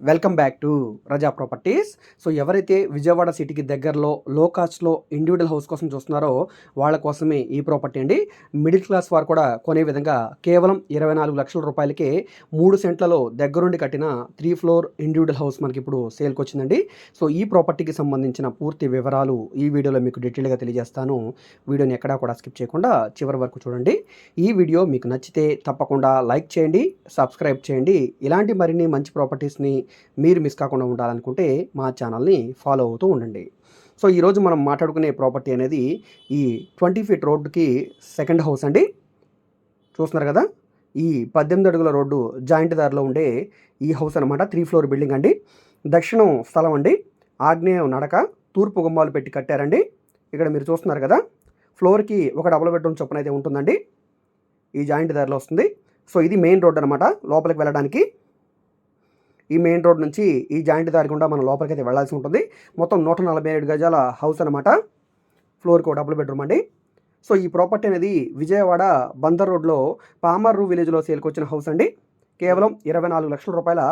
Welcome back to Raza properties. So ఎవరైతే విజయవాడ సిటీకి దగ్గరలో లో కాస్ట్లో ఇండివిజువల్ హౌస్ కోసం చూస్తున్నారో వాళ్ళ కోసమే ఈ ప్రాపర్టీ అండి. మిడిల్ క్లాస్ వారు కూడా కొనే విధంగా కేవలం ఇరవై నాలుగు లక్షల రూపాయలకే మూడు సెంట్లలో దగ్గరుండి కట్టిన త్రీ ఫ్లోర్ ఇండివిజువల్ హౌస్ మనకి ఇప్పుడు సేల్కి వచ్చిందండి. సో ఈ ప్రాపర్టీకి సంబంధించిన పూర్తి వివరాలు ఈ వీడియోలో మీకు డీటెయిల్గా తెలియజేస్తాను. వీడియోని ఎక్కడా కూడా స్కిప్ చేయకుండా చివరి వరకు చూడండి. ఈ వీడియో మీకు నచ్చితే తప్పకుండా లైక్ చేయండి సబ్స్క్రైబ్ చేయండి. ఇలాంటి మరిన్ని మంచి ప్రాపర్టీస్ని మీరు మిస్ కాకుండా ఉండాలనుకుంటే మా ఛానల్ని ఫాలో అవుతూ ఉండండి. సో ఈరోజు మనం మాట్లాడుకునే ప్రాపర్టీ అనేది ఈ ట్వంటీ ఫీట్ రోడ్డుకి సెకండ్ హౌస్ అండి. చూస్తున్నారు కదా? ఈ పద్దెనిమిది అడుగుల రోడ్డు జాయింట్ దారిలో ఉండే ఈ హౌస్ అనమాట త్రీ ఫ్లోర్ బిల్డింగ్ అండి. దక్షిణం స్థలం అండి. ఆగ్నేయం నడక తూర్పు గుమ్మాలు పెట్టి కట్టారండి. ఇక్కడ మీరు చూస్తున్నారు కదా? ఫ్లోర్కి ఒక డబుల్ బెడ్రూమ్ చొప్పున అయితే ఉంటుందండి. ఈ జాయింట్ దారిలో వస్తుంది. సో ఇది మెయిన్ రోడ్ అనమాట లోపలికి వెళ్ళడానికి ఈ మెయిన్ రోడ్ నుంచి ఈ జాయింట్ దారి గుండా మనం లోపలికి అయితే వెళ్ళాల్సి ఉంటుంది. మొత్తం నూట నలభై ఏడు గజాల హౌస్ అనమాట ఫ్లోర్కి ఒక డబుల్ బెడ్రూమ్ అండి. సో ఈ ప్రాపర్టీ అనేది విజయవాడ బందర్ రోడ్లో పామర్రు విలేజ్లో సేల్కి వచ్చిన హౌస్ అండి. కేవలం ఇరవై నాలుగు లక్షల రూపాయల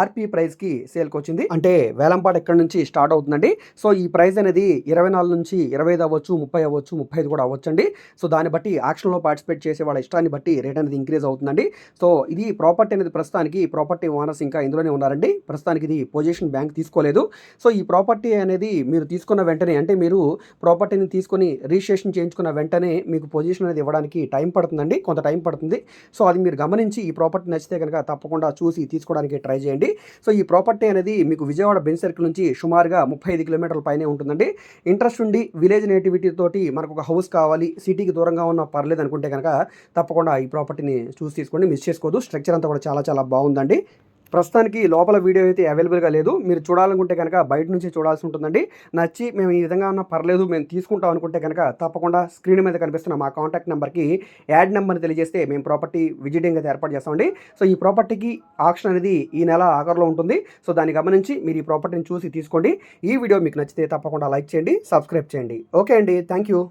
ఆర్పీ ప్రైస్కి సేల్కి వచ్చింది అంటే వేలంపాట ఎక్కడి నుంచి స్టార్ట్ అవుతుందండి? సో ఈ ప్రైస్ అనేది ఇరవై నాలుగు నుంచి ఇరవై ఐదు అవ్వచ్చు ముప్పై అవ్వచ్చు ముప్పై ఐదు కూడా అవ్వచ్చండి. సో దాన్ని బట్టి ఆక్షన్లో పార్టిసిపేట్ చేసే వాళ్ళ ఇష్టాన్ని బట్టి రేట్ అనేది ఇంక్రీజ్ అవుతుందండి. సో ఇది ప్రాపర్టీ అనేది ప్రస్తుతానికి ప్రాపర్టీ ఓనర్స్ ఇంకా ఇందులోనే ఉన్నారండి. ప్రస్తుతానికి ఇది పొజిషన్ బ్యాంక్ తీసుకోలేదు. సో ఈ ప్రాపర్టీ అనేది మీరు తీసుకున్న వెంటనే అంటే మీరు ప్రాపర్టీని తీసుకొని రిజిస్ట్రేషన్ చేయించుకున్న వెంటనే మీకు పొజిషన్ అనేది ఇవ్వడానికి టైం పడుతుందండి. కొంత టైం పడుతుంది. సో అది మీరు గమనించి ఈ ప్రాపర్టీ నచ్చితే కనుక తప్పకుండా చూసి తీసుకోవడానికి ట్రై చేయండి. సో ఈ ప్రాపర్టీ అనేది మీకు విజయవాడ బెంచ్ సర్కిల్ నుంచి సుమారుగా ముప్పై ఐదు కిలోమీటర్ల పైనే ఉంటుందండి. ఇంట్రెస్ట్ ఉండి విలేజ్ నేటివిటీ తోటి మనకు ఒక హౌస్ కావాలి సిటీకి దూరంగా ఉన్న పర్లేదు అనుకుంటే కనుక తప్పకుండా ఈ ప్రాపర్టీని చూసి తీసుకోండి. మిస్ చేసుకోవద్దు. స్ట్రక్చర్ అంతా కూడా చాలా చాలా బాగుందండి. ప్రస్తుతానికి లోపల వీడియో అయితే అవైలబుల్గా లేదు. మీరు చూడాలనుకుంటే కనుక బయట నుంచి చూడాల్సి ఉంటుందండి. నచ్చి మేము ఈ విధంగా ఉన్న పర్లేదు మేము తీసుకుంటాం అనుకుంటే కనుక తప్పకుండా స్క్రీన్ మీద కనిపిస్తున్న మా కాంటాక్ట్ నెంబర్కి యాడ్ నెంబర్ని తెలియజేస్తే మేము ప్రాపర్టీ విజిటింగ్ అయితే ఏర్పాటు చేస్తామండి. సో ఈ ప్రాపర్టీకి ఆప్షన్ అనేది ఈ నెల ఆఖరిలో ఉంటుంది. సో దాన్ని గమనించి మీరు ఈ ప్రాపర్టీని చూసి తీసుకోండి. ఈ వీడియో మీకు నచ్చితే తప్పకుండా లైక్ చేయండి సబ్స్క్రైబ్ చేయండి. ఓకే అండి. Thank you.